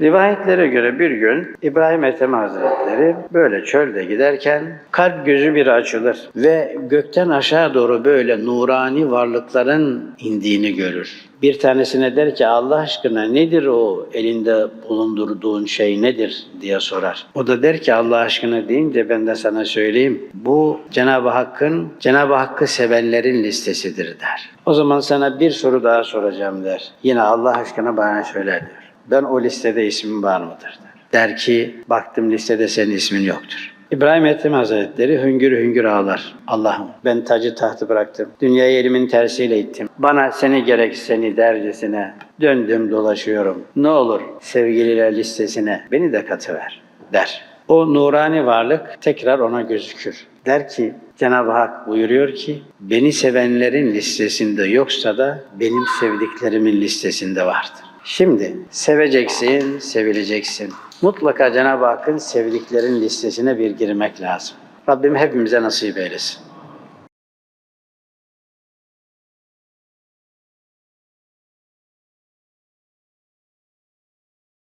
Rivayetlere göre bir gün İbrahim Ethem Hazretleri böyle çölde giderken kalp gözü bir açılır ve gökten aşağı doğru böyle nurani varlıkların indiğini görür. Bir tanesine der ki Allah aşkına nedir o elinde bulundurduğun şey nedir diye sorar. O da der ki Allah aşkına deyince ben de sana söyleyeyim. Bu Cenab-ı Hakk'ın Cenab-ı Hakk'ı sevenlerin listesidir der. O zaman sana bir soru daha soracağım der. Yine Allah aşkına bana söyle diyor. Ben o listede ismim var mıdır der. Der ki baktım listede senin ismin yoktur. İbrahim Ethem Hazretleri hüngür hüngür ağlar. Allah'ım ben tacı tahtı bıraktım. Dünyayı elimin tersiyle ittim. Bana seni gerek seni dercesine döndüm dolaşıyorum. Ne olur sevgililer listesine beni de katıver der. O nurani varlık tekrar ona gözükür. Der ki Cenab-ı Hak buyuruyor ki beni sevenlerin listesinde yoksa da benim sevdiklerimin listesinde vardır. Şimdi seveceksin, sevileceksin. Mutlaka Cenab-ı Hakk'ın sevdiklerin listesine bir girmek lazım. Rabbim hepimize nasip eylesin.